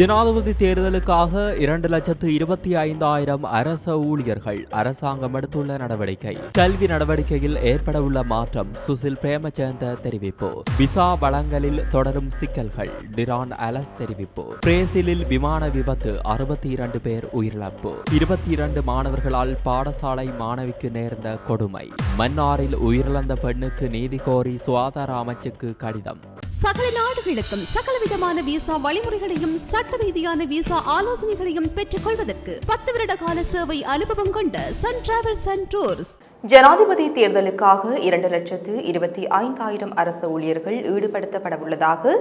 ஜனாதிபதி தேர்தலுக்காக இரண்டு லட்சத்து இருபத்தி ஐந்தாயிரம் அரச ஊழியர்கள் அரசாங்கம் எடுத்துள்ள நடவடிக்கை. கல்வி நடவடிக்கையில் ஏற்படவுள்ள மாற்றம் சுசில் பிரேமச்சந்த தெரிவிப்பு. விசா வழங்கலில் தொடரும் சிக்கல்கள் டிரான் அலஸ் தெரிவிப்பு. பிரேசிலில் விமான விபத்து அறுபத்தி இரண்டு பேர் உயிரிழப்பு. இருபத்தி இரண்டு மாணவர்களால் பாடசாலை மாணவிக்கு நேர்ந்த கொடுமை. மன்னாரில் உயிரிழந்த பெண்ணுக்கு நீதி கோரி சுகாதார அமைச்சுக்கு கடிதம். சகல நாடுகளுக்கும் சகல விதமான விசா வழிமுறைகளையும் சட்ட ரீதியான விசா ஆலோசனைகளையும் பெற்றுக் கொள்வதற்கு பத்து வருட கால சேவை அனுபவம் கொண்ட சன் டிராவல்ஸ் அண்ட் டூர்ஸ் ஜனாதிபதி தேர்தலுக்காக இரண்டு லட்சத்து இருபத்தி ஐந்தாயிரம் அரசு ஊழியர்கள் ஈடுபடுத்தப்படவுள்ளதாக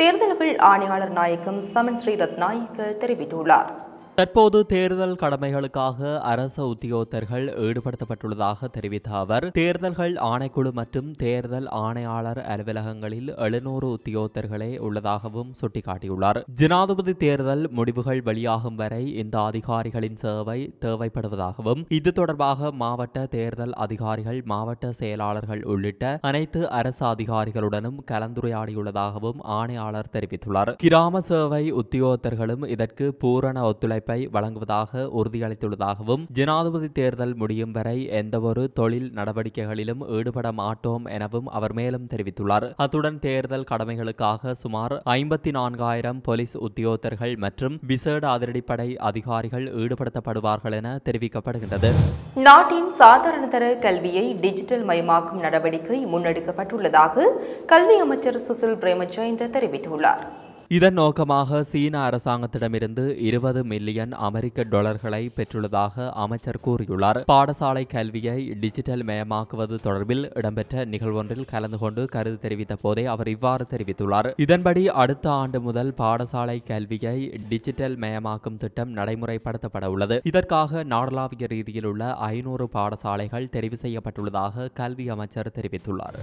தேர்தல்கள் ஆணையாளர் நாயகம் சமன் ஸ்ரீ ரத்நாயக்க தெரிவித்துள்ளார். தற்போது தேர்தல் கடமைகளுக்காக அரச உத்தியோகத்தர்கள் ஈடுபடுத்தப்பட்டுள்ளதாக தெரிவித்த அவர் தேர்தல்கள் ஆணைக்குழு மற்றும் தேர்தல் ஆணையாளர் அலுவலகங்களில் எழுநூறு உத்தியோகத்தர்களே உள்ளதாகவும் சுட்டிக்காட்டியுள்ளார். ஜனாதிபதி தேர்தல் முடிவுகள் வெளியாகும் வரை இந்த அதிகாரிகளின் சேவை தேவைப்படுவதாகவும் இது தொடர்பாக மாவட்ட தேர்தல் அதிகாரிகள் மாவட்ட செயலாளர்கள் உள்ளிட்ட அனைத்து அரசு அதிகாரிகளுடனும் கலந்துரையாடியுள்ளதாகவும் ஆணையாளர் தெரிவித்துள்ளார். கிராம சேவை உத்தியோகத்தர்களும் இதற்கு பூரண ஒத்துழைப்பு வழங்குவதாக உறுதியளித்துள்ளதாகவும் ஜனாதிபதி தேர்தல் முடியும் வரை எந்தவொரு தொழில் நடவடிக்கைகளிலும் ஈடுபட மாட்டோம் எனவும் அவர் மேலும் தெரிவித்துள்ளார். அத்துடன் தேர்தல் கடமைகளுக்காக சுமார் ஐம்பத்தி நான்காயிரம் போலீஸ் உத்தியோகத்தர்கள் மற்றும் விசேட அதிரடிப்படை அதிகாரிகள் ஈடுபடுத்தப்படுவார்கள் என தெரிவிக்கப்படுகின்றது. நாட்டின் சாதாரணதர கல்வியை டிஜிட்டல் மயமாக்கும் நடவடிக்கை முன்னெடுக்கப்பட்டுள்ளதாக கல்வி அமைச்சர் சுசில் பிரேமஜயந்த தெரிவித்துள்ளார். இதன் நோக்கமாக சீன அரசாங்கத்திடமிருந்து இருபது மில்லியன் அமெரிக்க டாலர்களை பெற்றுள்ளதாக அமைச்சர் கூறியுள்ளார். பாடசாலை கல்வியை டிஜிட்டல் மயமாக்குவது தொடர்பில் இடம்பெற்ற நிகழ்வொன்றில் கலந்து கொண்டு கருத்து தெரிவித்த போதே அவர் இவ்வாறு தெரிவித்துள்ளார். இதன்படி அடுத்த ஆண்டு முதல் பாடசாலை கல்வியை டிஜிட்டல் மயமாக்கும் திட்டம் நடைமுறைப்படுத்தப்பட உள்ளது. இதற்காக நாடளாவிய ரீதியில் உள்ள ஐநூறு பாடசாலைகள் தெரிவு செய்யப்பட்டுள்ளதாக கல்வி அமைச்சர் தெரிவித்துள்ளார்.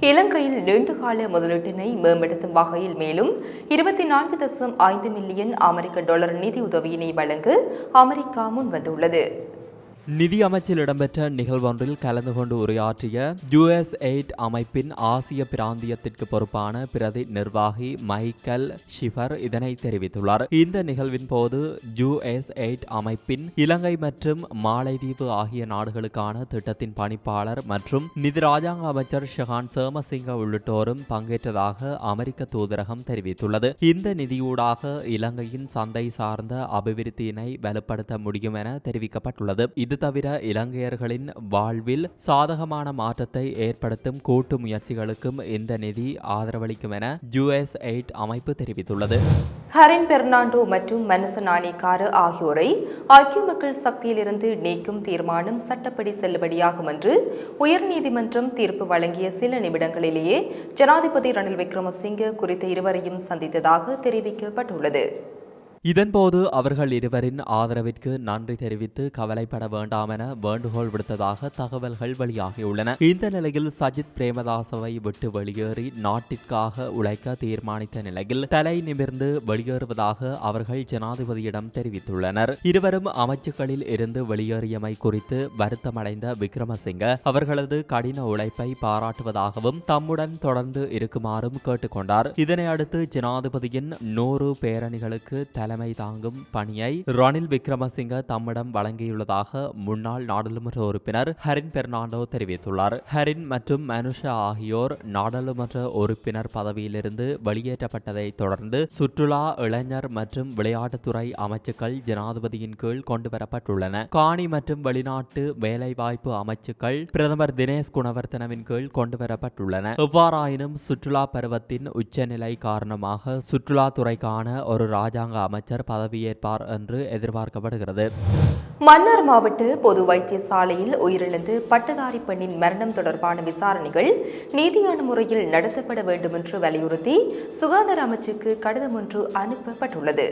இலங்கையில் நீண்டகால முதலீட்டினை மேம்படுத்தும் வகையில் மேலும் இரு இருபத்தி நான்கு தசம் ஐந்து மில்லியன் அமெரிக்க டாலர் நிதி உதவியினை வழங்க அமெரிக்கா முன்வந்துள்ளது. நிதி அமைச்சில் இடம்பெற்ற நிகழ்வொன்றில் கலந்து கொண்டு உரையாற்றிய யுஎஸ் எய்ட் அமைப்பின் ஆசிய பிராந்தியத்திற்கு பொறுப்பான பிரதி நிர்வாகி மைக்கேல் ஷிஃபர் இதனை தெரிவித்துள்ளார். இந்த நிகழ்வின் போது யுஎஸ் எய்ட் அமைப்பின் இலங்கை மற்றும் மாலைதீவு ஆகிய நாடுகளுக்கான திட்டத்தின் பணிப்பாளர் மற்றும் நிதி ராஜாங்க அமைச்சர் ஷஹான் சேமசிங்க உள்ளிட்டோரும் பங்கேற்றதாக அமெரிக்க தூதரகம் தெரிவித்துள்ளது. இந்த நிதியூடாக இலங்கையின் சந்தை சார்ந்த அபிவிருத்தியினை வலுப்படுத்த முடியும் என தெரிவிக்கப்பட்டுள்ளது. இது தவிர இலங்கையர்களின் வாழ்வில் சாதகமான மாற்றத்தை ஏற்படுத்தும் கூட்டு முயற்சிகளுக்கும் இந்த நிதி ஆதரவளிக்கும் என யுஎஸ் எய்ட் அமைப்பு தெரிவித்துள்ளது. ஹரின் பெர்னாண்டோ மற்றும் மனுச காரு ஆகியோரை ஐக்கிய மக்கள் சக்தியிலிருந்து நீக்கும் தீர்மானம் சட்டப்படி செல்லுபடியாகும் என்று உயர்நீதிமன்றம் தீர்ப்பு வழங்கிய சில நிமிடங்களிலேயே ஜனாதிபதி ரணில் விக்ரமசிங்கே குறித்த இருவரையும் சந்தித்ததாக தெரிவிக்கப்பட்டுள்ளது. இதன்போது அவர்கள் இருவரின் ஆதரவிற்கு நன்றி தெரிவித்து கவலைப்பட வேண்டாம் என வேண்டுகோள் விடுத்ததாக தகவல்கள் வெளியாகியுள்ளன. இந்த நிலையில் சஜித் பிரேமதாசவை விட்டு வெளியேறி நாட்டிற்காக உழைக்க தீர்மானித்த நிலையில் தலை நிமிர்ந்து வெளியேறுவதாக அவர்கள் ஜனாதிபதியிடம் தெரிவித்துள்ளனர். இருவரும் அமைச்சுக்களில் இருந்து வெளியேறியமை குறித்து வருத்தமடைந்த விக்ரமசிங்க அவர்களது கடின உழைப்பை பாராட்டுவதாகவும் தம்முடன் தொடர்ந்து இருக்குமாறும் கேட்டுக்கொண்டார். இதனை அடுத்து ஜனாதிபதியின் நூறு பேரணிகளுக்கு தலை தலைமை தாங்கும் பணியை ரணில் விக்ரமசிங்க தம்மிடம் வழங்கியுள்ளதாக முன்னாள் நாடாளுமன்ற உறுப்பினர் ஹரின் பெர்னாண்டோ தெரிவித்துள்ளார். ஹரின் மற்றும் மனுஷா ஆகியோர் நாடாளுமன்ற உறுப்பினர் பதவியிலிருந்து வெளியேற்றப்பட்டதை தொடர்ந்து சுற்றுலா இளைஞர் மற்றும் விளையாட்டுத்துறை அமைச்சுக்கள் ஜனாதிபதியின் கீழ் கொண்டுவரப்பட்டுள்ளன காணி மற்றும் வெளிநாட்டு வேலைவாய்ப்பு அமைச்சுக்கள் பிரதமர் தினேஷ் குணவர்த்தனவின் கீழ் கொண்டுவரப்பட்டுள்ளன எவ்வாறாயினும் சுற்றுலா பருவத்தின் உச்சநிலை காரணமாக சுற்றுலாத்துறைக்கான ஒரு ராஜாங்க அமைச்சர் அமைச்சர் பதவியேற்பார் என்று எதிர்பார்க்கப்படுகிறது. மன்னார் மாவட்ட பொது வைத்தியசாலையில் உயிரிழந்து பட்டதாரி பெண்ணின் மரணம் தொடர்பான விசாரணைகள் நீதியான முறையில் நடத்தப்பட வேண்டும் என்று வலியுறுத்தி சுகாதார அமைச்சுக்கு கடிதம் ஒன்று அனுப்பப்பட்டுள்ளது.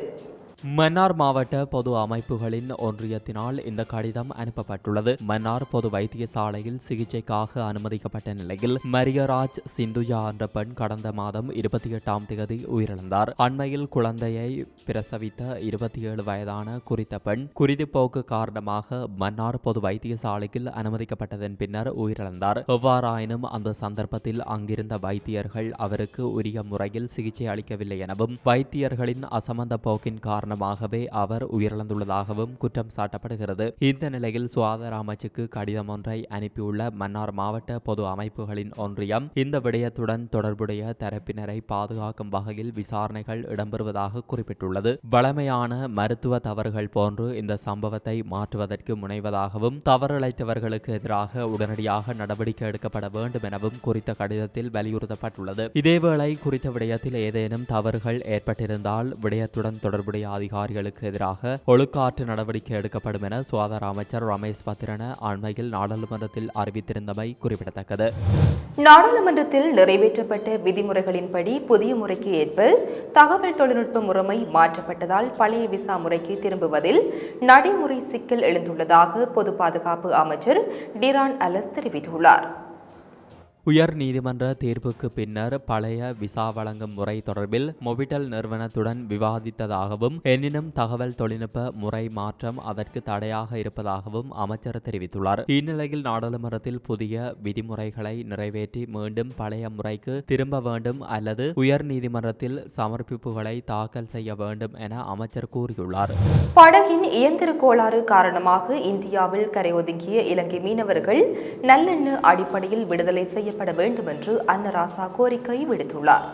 மன்னார் மாவட்ட பொது அமைப்புகளின் ஒன்றியத்தினால் இந்த கடிதம் அனுப்பப்பட்டுள்ளது. மன்னார் பொது வைத்தியசாலையில் சிகிச்சைக்காக அனுமதிக்கப்பட்ட நிலையில் மரியராஜ் சிந்துயா என்ற பெண் கடந்த மாதம் இருபத்தி எட்டாம் தேதி உயிரிழந்தார். அண்மையில் குழந்தையை பிரசவித்த இருபத்தி ஏழு வயதான குறித்த பெண் குருதிப்போக்கு காரணமாக மன்னார் பொது வைத்தியசாலையில் அனுமதிக்கப்பட்டதன் பின்னர் உயிரிழந்தார். எவ்வாறாயினும் அந்த சந்தர்ப்பத்தில் அங்கிருந்த வைத்தியர்கள் அவருக்கு உரிய முறையில் சிகிச்சை அளிக்கவில்லை எனவும் வைத்தியர்களின் அசமந்த போக்கின் காரணம் காரணமாகவே அவர் உயிரிழந்துள்ளதாகவும் குற்றம் சாட்டப்படுகிறது. இந்த நிலையில் சுகாதார அமைச்சுக்கு கடிதம் ஒன்றை அனுப்பியுள்ள மன்னார் மாவட்ட பொது அமைப்புகளின் ஒன்றியம் இந்த விடயத்துடன் தொடர்புடைய தரப்பினரை பாதுகாக்கும் வகையில் விசாரணைகள் இடம்பெறுவதாக குறிப்பிட்டுள்ளது. வளமையான மருத்துவ தவறுகள் போன்று இந்த சம்பவத்தை மாற்றுவதற்கு முனைவதாகவும் தவறிழைத்தவர்களுக்கு எதிராக உடனடியாக நடவடிக்கை எடுக்கப்பட வேண்டும் எனவும் குறித்த கடிதத்தில் வலியுறுத்தப்பட்டுள்ளது. இதேவேளை குறித்த விடயத்தில் ஏதேனும் தவறுகள் ஏற்பட்டிருந்தால் விடயத்துடன் தொடர்புடைய அதிகாரிகளுக்கு எதிராக ஒழுக்காற்று நடவடிக்கை எடுக்கப்படும் என சுகாதார அமைச்சர் ரமேஷ் பத்திரன அண்மையில் நாடாளுமன்றத்தில் அறிவித்திருந்தமை குறிப்பிடத்தக்கது. நாடாளுமன்றத்தில் நிறைவேற்றப்பட்ட விதிமுறைகளின்படி புதிய முறைக்கு ஏற்ப தகவல் தொழில்நுட்ப முறைமை மாற்றப்பட்டதால் பழைய விசா முறைக்கு திரும்புவதில் நடைமுறை சிக்கல் எழுந்துள்ளதாக பொது பாதுகாப்பு அமைச்சர் டிரான் அலஸ் தெரிவித்துள்ளார். உயர் நீதிமன்ற தீர்ப்புக்கு பின்னர் பழைய விசா வழங்கும் முறை தொடர்பில் மொபிட்டல் நிறுவனத்துடன் விவாதித்ததாகவும் எனினும் தகவல் தொழில்நுட்ப முறை மாற்றம் அதற்கு தடையாக இருப்பதாகவும் அமைச்சர் தெரிவித்துள்ளார். இந்நிலையில் நாடாளுமன்றத்தில் புதிய விதிமுறைகளை நிறைவேற்றி மீண்டும் பழைய முறைக்கு திரும்ப வேண்டும் அல்லது உயர் நீதிமன்றத்தில் சமர்ப்பிப்புகளை தாக்கல் செய்ய வேண்டும் என அமைச்சர் கூறியுள்ளார். படகின் இயந்திர கோளாறு காரணமாக இந்தியாவில் கரையொதுங்கிய இலங்கை மீனவர்கள் நல்லெண்ண அடிப்படையில் விடுதலை செய்ய செய்யப்பட வேண்டும் என்று அன்னராசா கோரிக்கை விடுத்துள்ளார்.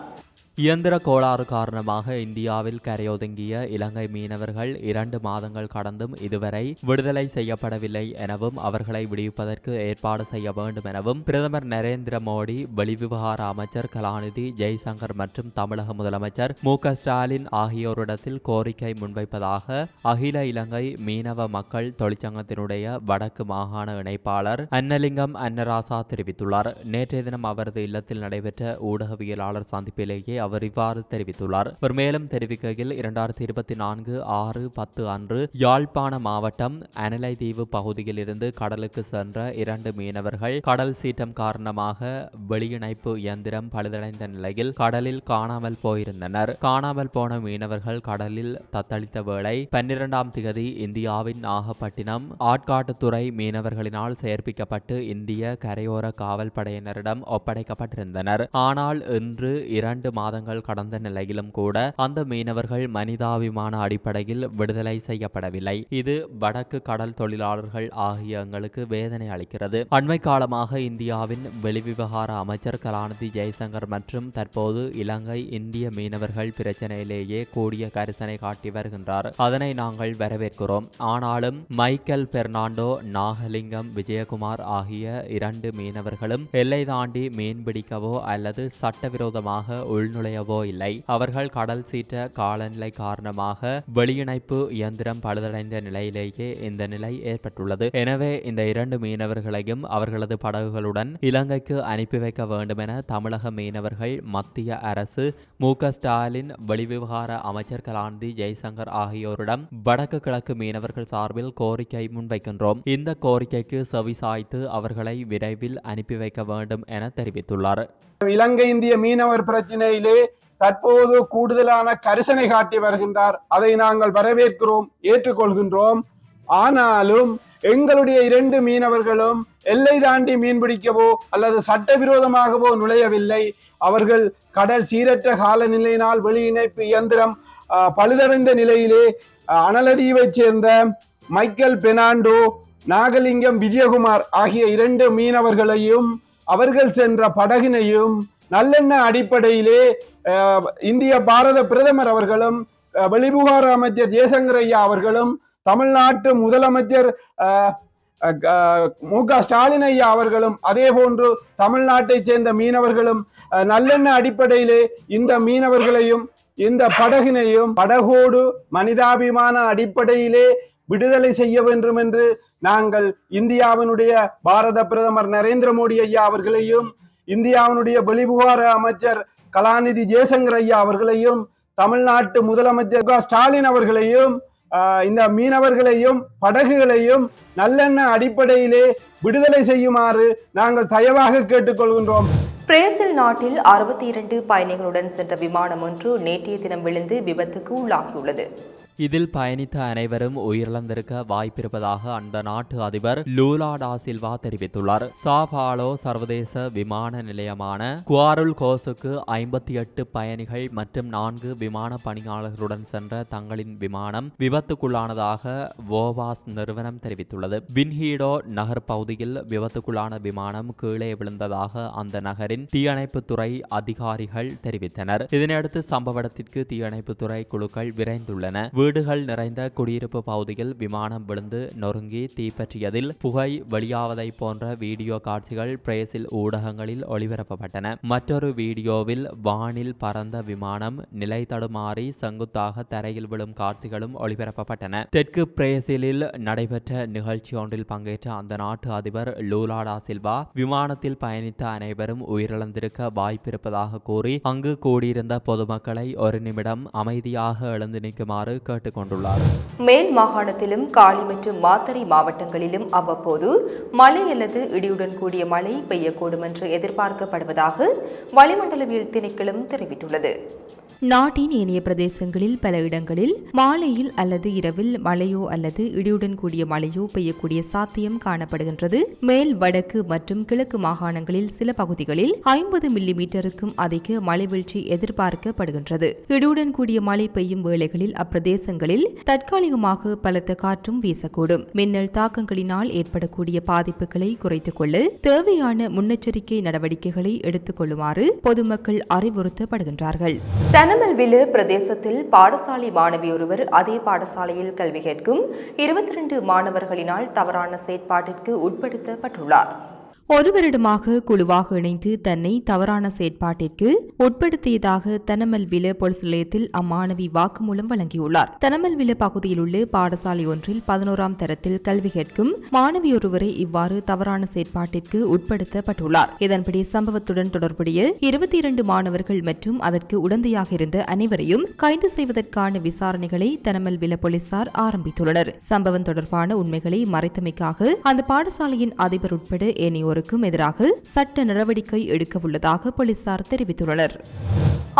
இயந்திர கோளாறு காரணமாக இந்தியாவில் கரையொதுங்கிய இலங்கை மீனவர்கள் இரண்டு மாதங்கள் கடந்தும் இதுவரை விடுதலை செய்யப்படவில்லை எனவும் அவர்களை விடுவிப்பதற்கு ஏற்பாடு செய்ய வேண்டும் எனவும் பிரதமர் நரேந்திர மோடி வெளிவிவகார அமைச்சர் கலாநிதி ஜெய்சங்கர் மற்றும் தமிழக முதலமைச்சர் மு ஸ்டாலின் ஆகியோரிடத்தில் கோரிக்கை முன்வைப்பதாக அகில இலங்கை மீனவ மக்கள் தொழிற்சங்கத்தினுடைய வடக்கு மாகாண இணைப்பாளர் அன்னலிங்கம் அன்னராசா தெரிவித்துள்ளார். நேற்றைய தினம் அவரது இல்லத்தில் நடைபெற்ற ஊடகவியலாளர் சந்திப்பிலேயே அவர் இவ்வாறு தெரிவித்துள்ளார். இவர் மேலும் தெரிவிக்கையில் இரண்டாயிரத்தி இருபத்தி நான்கு ஆறு பத்து அன்று யாழ்ப்பாண மாவட்டம் அனலை தீவு பகுதியில் இருந்து கடலுக்கு சென்ற இரண்டு மீனவர்கள் கடல் சீற்றம் காரணமாக வெளியிணைப்பு இயந்திரம் பழுதடைந்த நிலையில் கடலில் காணாமல் போயிருந்தனர். காணாமல் போன மீனவர்கள் கடலில் தத்தளித்த வேளை பன்னிரண்டாம் திகதி இந்தியாவின் நாகப்பட்டினம் ஆட்காட்டுத்துறை மீனவர்களினால் செயற்பிக்கப்பட்டு இந்திய கரையோர காவல் படையினரிடம் ஒப்படைக்கப்பட்டிருந்தனர். ஆனால் இன்று இரண்டு மாதங்கள் கடந்த நிலையிலும் கூட அந்த மீனவர்கள் மனிதாபிமான அடிப்படையில் விடுதலை செய்யப்படவில்லை. இது வடக்கு கடல் தொழிலாளர்கள் ஆகிய எங்களுக்கு வேதனை அளிக்கிறது. அண்மை காலமாக இந்தியாவின் வெளிவிவகார அமைச்சர் கலாநிதி ஜெய்சங்கர் மற்றும் தற்போது இலங்கை இந்திய மீனவர்கள் பிரச்சனையிலேயே கூடிய கரிசனை காட்டி வருகின்றார். அதனை நாங்கள் வரவேற்கிறோம். ஆனாலும் மைக்கேல் பெர்னாண்டோ நாகலிங்கம் விஜயகுமார் ஆகிய இரண்டு மீனவர்களும் எல்லை தாண்டி மீன்பிடிக்கவோ அல்லது சட்டவிரோதமாக உள்நுழையவோ இல்லை. அவர்கள் கடல் சீற்ற காலநிலை காரணமாக வெளியிணைப்பு இயந்திரம் பழுதடைந்த நிலையிலேயே இந்த நிலை ஏற்பட்டுள்ளது. எனவே இந்த இரண்டு மீனவர்களையும் அவர்களது படகுகளுடன் இலங்கைக்கு அனுப்பி வைக்க வேண்டும் என தமிழக மீனவர்கள் மத்திய அரசு மு ஸ்டாலின் வெளிவிவகார அமைச்சர் கலாநிதி ஜெய்சங்கர் ஆகியோரிடம் வடக்கு கிழக்கு மீனவர்கள் சார்பில் கோரிக்கை முன்வைக்கின்றோம். இந்த கோரிக்கைக்கு செவிசாய்த்து அவர்களை விரைவில் அனுப்பி வைக்க வேண்டும் என தெரிவித்துள்ளார். இலங்கை இந்திய மீனவர் பிரச்சினையிலே தற்போது கூடுதலான கரிசனை காட்டி வருகின்றார். அதை நாங்கள் வரவேற்கிறோம் ஏற்றுக்கொள்கின்றோம். ஆனாலும் எங்களுடைய இரண்டு மீனவர்களும் எல்லை தாண்டி மீன்பிடிக்கவோ அல்லது சட்டவிரோதமாகவோ நுழையவில்லை. அவர்கள் கடல் சீரற்ற காலநிலையினால் வெளியிணைப்பு இயந்திரம் பழுதடைந்த நிலையிலே அனலதீவைச் சேர்ந்த மைக்கேல் பெனாண்டோ நாகலிங்கம் விஜயகுமார் ஆகிய இரண்டு மீனவர்களையும் அவர்கள் சென்ற படகினையும் நல்லெண்ண அடிப்படையிலே இந்திய பாரத பிரதமர் அவர்களும் அஹ், வெளிவிவகார அமைச்சர் ஜெயசங்கர் ஐயா அவர்களும் தமிழ்நாட்டு முதலமைச்சர் மு க ஸ்டாலின் ஐயா அவர்களும் அதே போன்று தமிழ்நாட்டை சேர்ந்த மீனவர்களும் நல்லெண்ண அடிப்படையிலே இந்த மீனவர்களையும் இந்த படகினையும் படகோடு மனிதாபிமான அடிப்படையிலே விடுதலை செய்ய வேண்டும் என்று நாங்கள் இந்தியாவினுடைய பாரத பிரதமர் நரேந்திர மோடி ஐயா அவர்களையும் இந்தியாவினுடைய வெளிவிவகார அமைச்சர் கலாநிதி ஜெயசங்கர் ஐயா அவர்களையும் தமிழ்நாட்டு முதலமைச்சர் ஸ்டாலின் அவர்களையும் ஆஹ், இந்த மீனவர்களையும் படகுகளையும் நல்லெண்ண அடிப்படையிலே விடுதலை செய்யுமாறு நாங்கள் தயவாக கேட்டுக்கொள்கின்றோம். பிரேசில் நாட்டில் அறுபத்தி இரண்டு பயணிகளுடன் சென்ற விமானம் ஒன்று நேற்றைய தினம் விழுந்து விபத்துக்கு உள்ளாகியுள்ளது. இதில் பயணித்த அனைவரும் உயிரிழந்திருக்க வாய்ப்பிருப்பதாக அந்த நாட்டு அதிபர் லூலா டா சில்வா தெரிவித்துள்ளார். சாபாலோ சர்வதேச விமான நிலையமான குவாருல் கோசுக்கு ஐம்பத்தி எட்டு பயணிகள் மற்றும் நான்கு விமான பணியாளர்களுடன் சென்ற தங்களின் விமானம் விபத்துக்குள்ளானதாக வோவாஸ் நிறுவனம் தெரிவித்துள்ளது. வின்ஹீடோ நகர் பகுதியில் விபத்துக்குள்ளான விமானம் கீழே விழுந்ததாக அந்த நகரின் தீயணைப்புத்துறை அதிகாரிகள் தெரிவித்தனர். இதனையடுத்து சம்பவ இடத்திற்கு தீயணைப்புத்துறை குழுக்கள் விரைந்துள்ளன. வீடுகள் நிறைந்த குடியிருப்பு பகுதியில் விமானம் விழுந்து நொறுங்கி தீப்பற்றியதில் புகை வெளியாவதை போன்ற வீடியோ காட்சிகள் பிரேசில் ஊடகங்களில் ஒளிபரப்பப்பட்டன. மற்றொரு வீடியோவில் வானில் பறந்த விமானம் நிலை தடுமாறி செங்குத்தாக தரையில் விழும் காட்சிகளும் ஒளிபரப்பப்பட்டன. தெற்கு பிரேசிலில் நடைபெற்ற நிகழ்ச்சி ஒன்றில் பங்கேற்ற அந்த நாட்டு அதிபர் லூலாடா சில்வா விமானத்தில் பயணித்த அனைவரும் உயிரிழந்திருக்க வாய்ப்பிருப்பதாக கூறி அங்கு கூடியிருந்த பொதுமக்களை ஒரு நிமிடம் அமைதியாக எழுந்து நிற்குமாறு கேட்டுக்கொண்டுள்ளார் மேல் மாகாணத்திலும் காலி மற்றும் மாத்தறை மாவட்டங்களிலும் அவ்வப்போது மழை அல்லது இடியுடன் கூடிய மழை பெய்யக்கூடும் என்று எதிர்பார்க்கப்படுவதாக வளிமண்டலவியல் திணைக்களம் தெரிவித்துள்ளது. நாட்டின் ஏனைய பிரதேசங்களில் பல இடங்களில் மாலையில் அல்லது இரவில் மழையோ அல்லது இடியுடன் கூடிய மழையோ பெய்யக்கூடிய சாத்தியம் காணப்படுகின்றது. மேல் வடக்கு மற்றும் கிழக்கு மாகாணங்களில் சில பகுதிகளில் ஐம்பது மில்லி மீட்டருக்கும் அதிக மழை வீழ்ச்சி எதிர்பார்க்கப்படுகின்றது. இடியுடன் கூடிய மழை பெய்யும் வேளைகளில் அப்பிரதேசங்களில் தற்காலிகமாக பலத்த காற்றும் வீசக்கூடும். மின்னல் தாக்கங்களினால் ஏற்படக்கூடிய பாதிப்புகளை குறைத்துக் கொள்ள தேவையான முன்னெச்சரிக்கை நடவடிக்கைகளை எடுத்துக் கொள்ளுமாறு பொதுமக்கள் அறிவுறுத்தப்படுகின்றார்கள். கனமல்விலு பிரதேசத்தில் பாடசாலை மாணவி ஒருவர் அதே பாடசாலையில் கல்வி கேட்கும் இருபத்தி ரெண்டு மாணவர்களினால் தவறான செயற்பாட்டிற்கு உட்படுத்தப்பட்டுள்ளார். ஒரு வருடமாக குழுவாக இணைந்து தன்னை தவறான செயற்பாட்டிற்கு உட்படுத்தியதாக தனமல்வில பொலிஸ் நிலையத்தில் அம்மாணவி வாக்குமூலம் வழங்கியுள்ளார். தனமல்வில பகுதியில் உள்ள பாடசாலை ஒன்றில் பதினோராம் தரத்தில் கல்வி கேட்கும் மாணவி ஒருவரை இவ்வாறு தவறான செயற்பாட்டிற்கு உட்படுத்தப்பட்டுள்ளார். இதன்படி சம்பவத்துடன் தொடர்புடைய இருபத்தி இரண்டு மாணவர்கள் மற்றும் அதற்கு உடந்தையாக இருந்த அனைவரையும் கைது செய்வதற்கான விசாரணைகளை தனமல்வில போலீசார் ஆரம்பித்துள்ளனர். சம்பவம் தொடர்பான உண்மைகளை மறைத்தமைக்காக அந்த பாடசாலையின் அதிபர் உட்பட ஏனையோர் ஏனையோருக்கும் எதிராக சட்ட நடவடிக்கை எடுக்க உள்ளதாக போலீசார் தெரிவித்துள்ளனர்.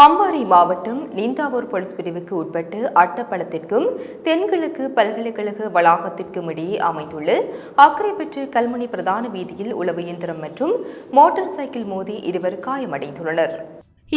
அம்பாறை மாவட்டம் நீந்தாவூர் போலீஸ் பிரிவுக்கு உட்பட்டு அட்டப்பளத்திற்கும் தென்கிழக்கு பல்கலைக்கழக வளாகத்திற்கும் இடையே அமைந்துள்ள அக்கரைப்பற்று கல்முனை பிரதான வீதியில் உளவு இயந்திரம் மற்றும் மோட்டார் சைக்கிள் மோதி இருவர் காயமடைந்துள்ளனர்.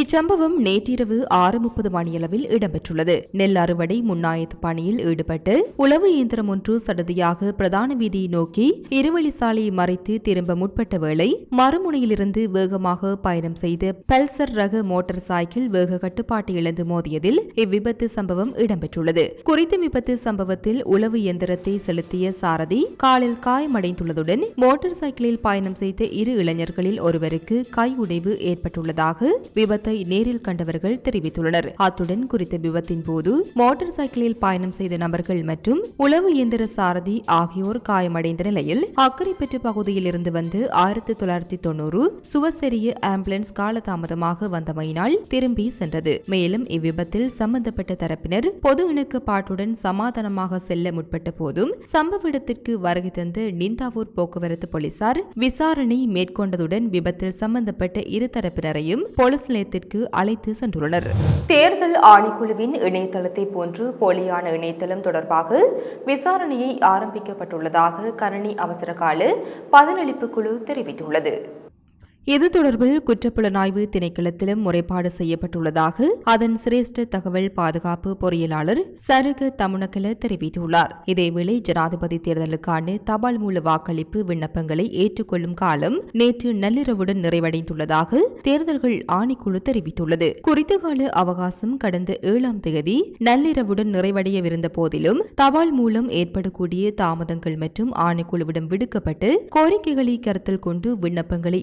இச்சம்பவம் நேற்றிரவு ஆறு முப்பது மணியளவில் இடம்பெற்றுள்ளது. நெல் அறுவடை முன்னாயத்து பணியில் ஈடுபட்டு உளவு இயந்திரம் ஒன்று சடதியாக பிரதான வீதியை நோக்கி இருவழிசாலையை மறைத்து திரும்ப முற்பட்ட வேளை மறுமுனையிலிருந்து வேகமாக பயணம் செய்த பல்சர் ரக மோட்டார் சைக்கிள் வேக கட்டுப்பாட்டை இழந்து மோதியதில் இவ்விபத்து சம்பவம் இடம்பெற்றுள்ளது. குறித்த விபத்து சம்பவத்தில் உளவு இயந்திரத்தை செலுத்திய சாரதி காலில் காயமடைந்துள்ளதுடன் மோட்டார் சைக்கிளில் பயணம் செய்த இரு இளைஞர்களில் ஒருவருக்கு கை உடைவு ஏற்பட்டுள்ளதாக விபத்து நேரில் கண்டவர்கள் தெரிவித்துள்ளனர். அத்துடன் குறித்த விபத்தின் போது மோட்டார் சைக்கிளில் பயணம் செய்த நபர்கள் மற்றும் உளவு இயந்திர சாரதி ஆகியோர் காயமடைந்த நிலையில் அக்கரைப்பற்று பகுதியில் இருந்து வந்து ஆயிரத்தி தொள்ளாயிரத்தி தொண்ணூறு சுவசெரிய ஆம்புலன்ஸ் காலதாமதமாக வந்தமையினால் திரும்பி சென்றது. மேலும் இவ்விபத்தில் சம்பந்தப்பட்ட தரப்பினர் பொது இணக்கப்பாட்டுடன் சமாதானமாக செல்ல முற்பட்ட போதும் சம்பவ இடத்திற்கு வருகை தந்த நிந்தாவூர் போக்குவரத்து போலீசார் விசாரணை மேற்கொண்டதுடன் விபத்தில் சம்பந்தப்பட்ட இரு தரப்பினரையும் போலீஸ் நிலையத்திற்கு அழைத்து சென்றுள்ளனர். தேர்தல் ஆணைக்குழுவின் இணையதளத்தை போன்று போலியான இணையதளம் தொடர்பாக விசாரணையை ஆரம்பிக்கப்பட்டுள்ளதாக கரணி அவசரகால பதிலளிப்பு குழு தெரிவித்துள்ளது. இது தொடர்பில் குற்றப்புலனாய்வு திணைக்களத்திலும் முறைப்பாடு செய்யப்பட்டுள்ளதாக அதன் சிரேஷ்ட தகவல் பாதுகாப்பு பொறியியலாளர் சருக தமுனக்கல தெரிவித்துள்ளார். இதேவேளை ஜனாதிபதி தேர்தலுக்கான தபால் மூல வாக்களிப்பு விண்ணப்பங்களை ஏற்றுக்கொள்ளும் காலம் நேற்று நள்ளிரவுடன் நிறைவடைந்துள்ளதாக தேர்தல்கள் ஆணைக்குழு தெரிவித்துள்ளது. குறித்த கால அவகாசம் கடந்த ஏழாம் தேதி நள்ளிரவுடன் நிறைவடையவிருந்த போதிலும் தபால் மூலம் ஏற்படக்கூடிய தாமதங்கள் மற்றும் ஆணைக்குழுவிடம் விடுக்கப்பட்டு கோரிக்கைகளை கருத்தில் கொண்டு விண்ணப்பங்களை